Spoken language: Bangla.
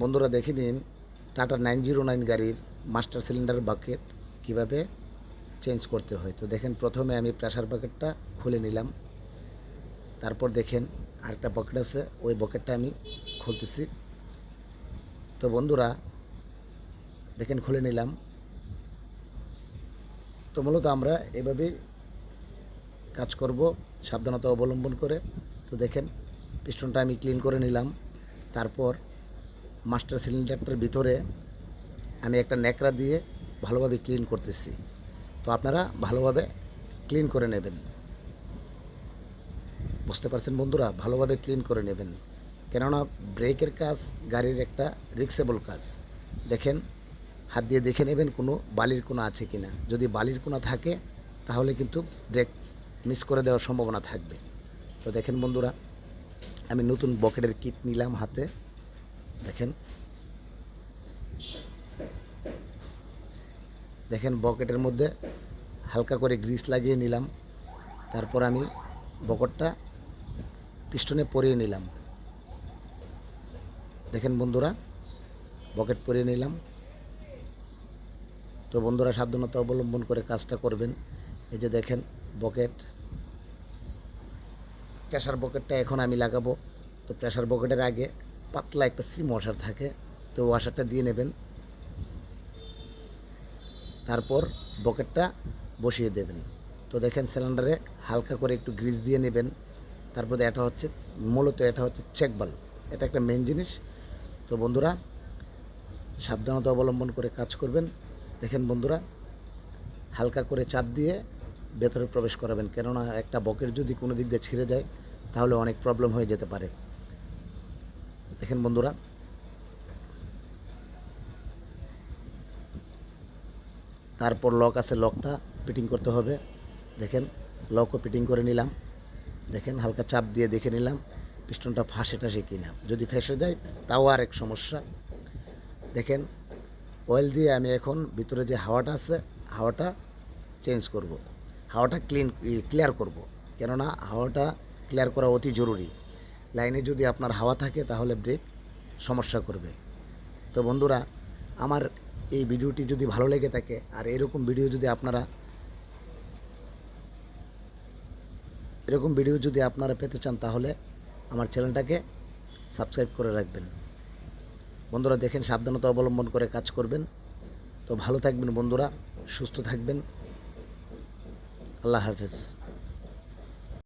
বন্ধুরা দেখে নিন, টাটা নাইন জিরো নাইন গাড়ির মাস্টার সিলিন্ডার বাকেট কীভাবে চেঞ্জ করতে হয়। তো দেখেন, প্রথমে আমি প্রেশার বাকেটটা খুলে নিলাম। তারপর দেখেন, আরেকটা বকেট আছে, ওই বকেটটা আমি খুলতেছি। তো বন্ধুরা, দেখেন, খুলে নিলাম। তো মূলত আমরা এভাবেই কাজ করব, সাবধানতা অবলম্বন করে। তো দেখেন পিস্টনটা আমি ক্লিন করে নিলাম। তারপর মাস্টার সিলিন্ডারটার ভিতরে আমি একটা ন্যাকড়া দিয়ে ভালোভাবে ক্লিন করতেছি। তো আপনারা ভালোভাবে ক্লিন করে নেবেন। বুঝতে পারছেন বন্ধুরা? ভালোভাবে ক্লিন করে নেবেন। কেননা ব্রেকের কাজ, গাড়ির একটা রিক্সেবল কাজ। দেখেন, হাত দিয়ে দেখে নেবেন কোনো বালির কোনা আছে কি না যদি বালির কোনা থাকে, তাহলে কিন্তু ব্রেক মিস করে দেওয়ার সম্ভাবনা থাকবে। তো দেখেন বন্ধুরা, আমি নতুন বকেটের কিট নিলাম হাতে। দেখেন। দেখেন বকেটের মধ্যে হালকা করে গ্রিস লাগিয়ে নিলাম। তারপর আমি বকটটা পিস্টনে পরিয়ে নিলাম। দেখেন বন্ধুরা, বকেট পরিয়ে নিলাম। তো বন্ধুরা, সাবধানতা অবলম্বন করে কাজটা করবেন। এই যে দেখেন বকেট প্রেশার বকেটটা এখন আমি লাগাবো। তো প্রেশার বকেটের আগে পাতলা একটা সিম ওয়াশার থাকে, তো ওয়াশারটা দিয়ে নেবেন। তারপর বকেটটা বসিয়ে দেবেন। তো দেখেন সিলিন্ডারে হালকা করে একটু গ্রিজ দিয়ে নেবেন। তারপরে এটা হচ্ছে, মূলত এটা হচ্ছে চেক এটা একটা মেন জিনিস। তো বন্ধুরা, সাবধানতা অবলম্বন করে কাজ করবেন। দেখেন বন্ধুরা, হালকা করে চাপ দিয়ে ভেতরে প্রবেশ করাবেন। কেননা একটা বকেট যদি কোনো দিক দিয়ে ছিঁড়ে যায়, তাহলে অনেক প্রবলেম হয়ে যেতে পারে। দেখেন বন্ধুরা। তারপর লক আছে লকটা ফিটিং করতে হবে। দেখেন লকও ফিটিং করে নিলাম। দেখেন, হালকা চাপ দিয়ে দেখে নিলাম পিস্টনটা ফাঁসে টাসে কিনা। যদি ফেসে যায় তাও আর এক সমস্যা। দেখেন অয়েল দিয়ে আমি এখন ভিতরে যে হাওয়াটা আছে, হাওয়াটা চেঞ্জ করব। হাওয়াটা ক্লিন ক্লিয়ার করব। কেননা, হাওয়াটা ক্লিয়ার করা অতি জরুরি। লাইনে যদি আপনার হাওয়া থাকে, তাহলে ব্রেক সমস্যা করবে। তো বন্ধুরা, আমার এই ভিডিওটি যদি ভালো লেগে থাকে, আর এরকম ভিডিও যদি আপনারা, এরকম ভিডিও যদি আপনারা পেতে চান, তাহলে আমার চ্যানেলটাকে সাবস্ক্রাইব করে রাখবেন। বন্ধুরা, দেখেন সাবধানতা অবলম্বন করে কাজ করবেন। তো ভালো থাকবেন বন্ধুরা, সুস্থ থাকবেন। আল্লাহ হাফেজ।